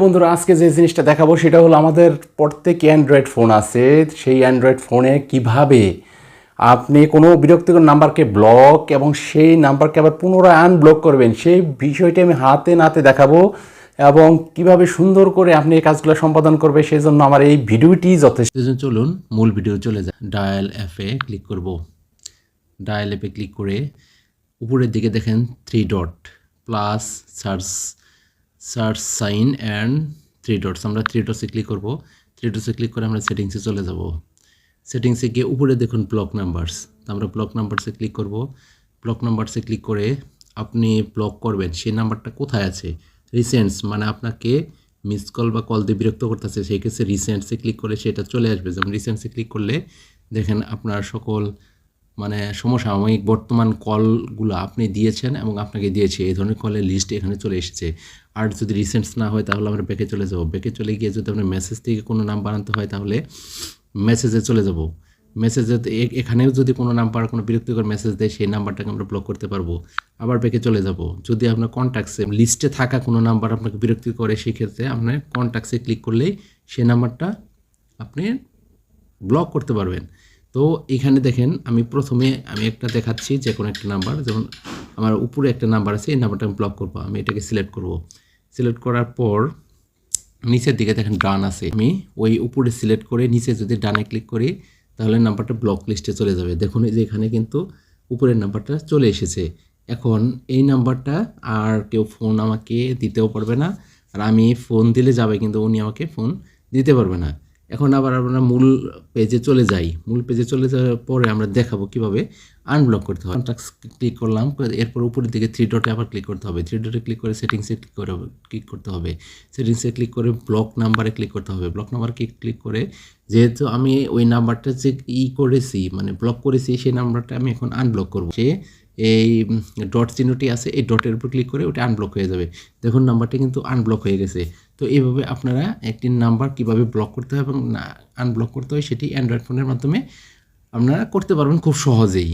বন্ধুরা, আজকে যে জিনিসটা দেখাবো সেটা হলো আমাদের প্রত্যেক অ্যান্ড্রয়েড ফোন আছে। সেই অ্যান্ড্রয়েড ফোনে কীভাবে আপনি কোনো বিরক্তিকর নাম্বারকে ব্লক এবং সেই নাম্বারকে আবার পুনরায় আনব্লক করবেন, সেই বিষয়টি আমি হাতে নাতে দেখাবো এবং কীভাবে সুন্দর করে আপনি এই কাজগুলো সম্পাদন করবে সেই জন্য আমার এই ভিডিওটি যথেষ্ট। চলুন মূল ভিডিও চলে যায় ডায়াল অ্যাপে ক্লিক করব। ডায়াল অ্যাপে ক্লিক করে উপরের দিকে দেখেন three dot plus search search sign and three dots. আমরা থ্রি ডটসে ক্লিক করব। থ্রি ডটসে ক্লিক করে আমরা সেটিংসে চলে যাব। সেটিংসে গিয়ে উপরে দেখুন ব্লক নাম্বারস। আমরা ব্লক নাম্বারসে ক্লিক করব। ব্লক নাম্বারসে ক্লিক করে আপনি ব্লক করবেন। সেই নাম্বারটা কোথায় আছে? রিসেন্টস মানে আপনাকে মিস কল বা কল দিয়ে বিরক্ত করতেছে, সেই ক্ষেত্রে রিসেন্টসে ক্লিক করে সেটা চলে আসবে। যেমন রিসেন্টসে ক্লিক করলে দেখেন আপনার সকল মানে সমসাময়িক বর্তমান কলগুলো আপনি দিয়েছেন এবং আপনাকে দিয়েছে। এই ধরনের কলের লিস্ট এখানে চলে এসেছে। আর যদি রিসেন্টস না হয় তাহলে আমরা ব্যাকে চলে যাব। ব্যাকে চলে গিয়ে যদি আপনার মেসেজ থেকে কোনো নাম্বার আনতে হয় তাহলে মেসেজে চলে যাব। মেসেজে এখানেও যদি কোনো নাম্বার কোনো বিরক্তিকর মেসেজ দেয়, সেই নাম্বারটাকে আমরা ব্লক করতে পারব। আবার ব্যাকে চলে যাব। যদি আপনার কন্ট্যাক্টসে লিস্টে থাকা কোনো নাম্বার আপনাকে বিরক্তি করে, সেই ক্ষেত্রে আপনার কন্ট্যাক্টসে ক্লিক করলেই সেই নাম্বারটা আপনি ব্লক করতে পারবেন। তো এখানে দেখেন, আমি প্রথমে আমি একটা দেখাচ্ছি যে কোনো একটা নাম্বার। যেমন আমার উপরে একটা নাম্বার আছে, এই নাম্বারটা আমি ব্লক করব। আমি এটাকে সিলেক্ট করব। সিলেক্ট করার পর নিচের দিকে দেখেন ডান আছে। আমি ওই উপরে সিলেক্ট করে নিচে যদি ডানে ক্লিক করি, তাহলে নাম্বারটা ব্লক লিস্টে চলে যাবে। দেখুন এই যে এখানে কিন্তু উপরের নাম্বারটা চলে এসেছে। এখন এই নাম্বারটা আর কেউ ফোন আমাকে দিতেও পারবে না। আর আমি ফোন দিলে যাবে কিন্তু উনি আমাকে ফোন দিতে পারবে না। এখন আবার আমরা মূল পেজে চলে যাই। মূল পেজে চলে যাওয়ার পরে আমরা দেখাবো কীভাবে আনব্লক করতে হবে কন্ট্যাক্ট ক্লিক করলাম, এরপর উপরের দিকে থ্রি ডটে আবার ক্লিক করতে হবে। থ্রি ডটে ক্লিক করে সেটিংসে ক্লিক করে ক্লিক করতে হবে। সেটিংসে ক্লিক করে ব্লক নাম্বারে ক্লিক করতে হবে। ব্লক নাম্বার ক্লিক করে, যেহেতু আমি ওই নাম্বারটা যে ই করেছি মানে ব্লক করেছি, সেই নাম্বারটা আমি এখন আনব্লক করব। সে এই ডট চিহ্নটি আছে, এই ডটের উপর ক্লিক করে ওটা আনব্লক হয়ে যাবে। দেখুন নাম্বারটা কিন্তু আনব্লক হয়ে গেছে। তো এইভাবে আপনারা একটি নাম্বার কীভাবে ব্লক করতে হয় এবং না আনব্লক করতে হয়, সেটি অ্যান্ড্রয়েড ফোনের মাধ্যমে আপনারা করতে পারবেন খুব সহজেই।